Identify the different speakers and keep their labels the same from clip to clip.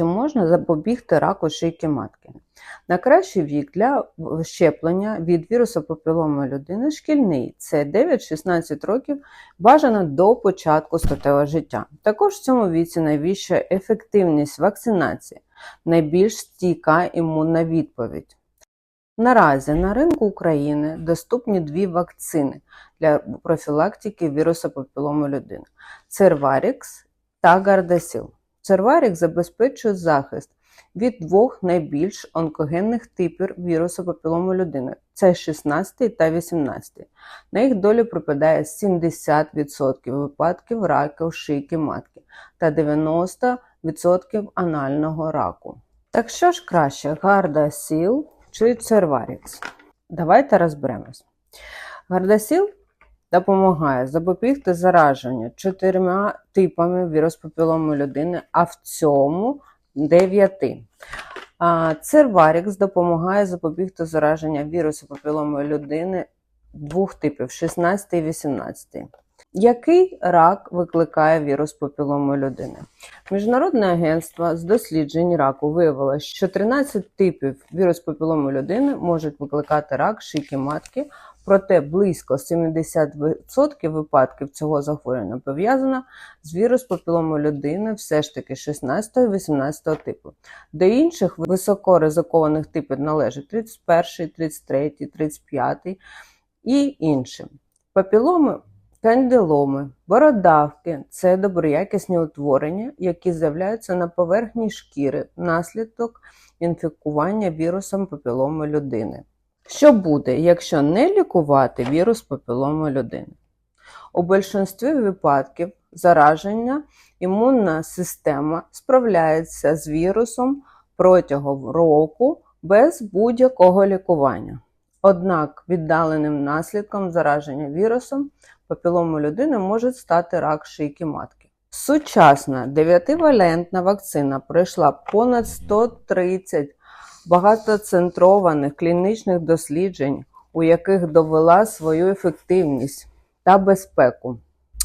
Speaker 1: Чи можна запобігти раку шийки матки? Найкращий вік для щеплення від вірусу папіломи людини шкільний це 9-16 років, бажано до початку статевого життя. Також в цьому віці найбільша ефективність вакцинації, найбільш стійка імунна відповідь. Наразі на ринку України доступні дві вакцини для профілактики вірусу папіломи людини: Церварікс та Гардасіл. Церварік забезпечує захист від двох найбільш онкогенних типів вірусу папіломи людини це 16 та 18. На їх долю припадає 70% випадків раку шийки матки та 90% анального раку. Так що ж краще, Гардасіл чи Церварікс? Давайте розберемось. Гардасіл допомагає запобігти зараженню чотирма типами вірус папіломи людини, а в цьому дев'яти. Церварікс допомагає запобігти зараження вірусу папіломи людини двох типів 16 і 18. Який рак викликає вірус папіломи людини? Міжнародне агентство з досліджень раку виявило, що 13 типів вірус папіломи людини можуть викликати рак шийки матки, проте близько 70% випадків цього захворювання пов'язано з вірус папіломи людини все ж таки 16-18 типу. До інших високоризикованих типів належать 31, 33, 35 і іншим. Папіломи Кандиломи, бородавки це доброякісні утворення, які з'являються на поверхні шкіри внаслідок інфікування вірусом папіломи людини. Що буде, якщо не лікувати вірус папіломи людини? У більшості випадків зараження імунна система справляється з вірусом протягом року без будь-якого лікування. Однак віддаленим наслідком зараження вірусом папілому людини може стати рак шийки матки. Сучасна 9-валентна вакцина пройшла понад 130 багатоцентрованих клінічних досліджень, у яких довела свою ефективність та безпеку.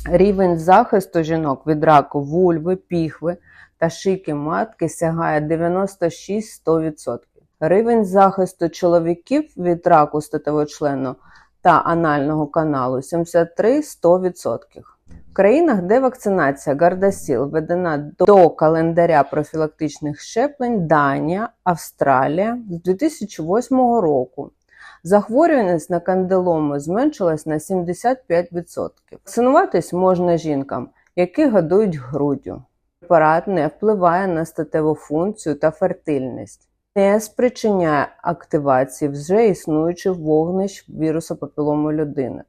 Speaker 1: Рівень захисту жінок від раку вульви, піхви та шийки матки сягає 96-100%. Рівень захисту чоловіків від раку статевого члену та анального каналу 73-100%. В країнах, де вакцинація Гардасіл введена до календаря профілактичних щеплень Данія, Австралія з 2008 року. Захворюваність на кандилому зменшилась на 75%. Вакцинуватись можна жінкам, які годують груддю. Препарат не впливає на статеву функцію та фертильність не спричиняє активації вже існуючих вогнищ вірусу папілому людини.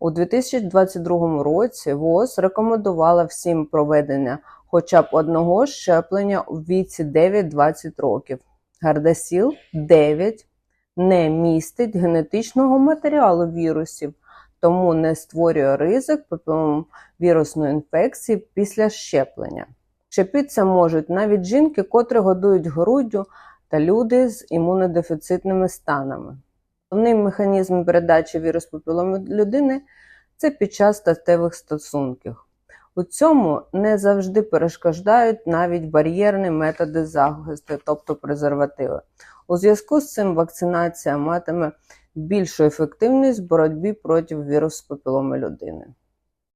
Speaker 1: У 2022 році ВОЗ рекомендувала всім проведення хоча б одного щеплення у віці 9-20 років. Гардасіл 9 не містить генетичного матеріалу вірусів, тому не створює ризик вірусної інфекції після щеплення. Щепитися можуть навіть жінки, котрі годують груддю та люди з імунодефіцитними станами. Головний механізм передачі вірус папіломи людини це під час статевих стосунків. У цьому не завжди перешкоджають навіть бар'єрні методи захисту, тобто презервативи. У зв'язку з цим вакцинація матиме більшу ефективність в боротьбі проти вірусу папіломи людини.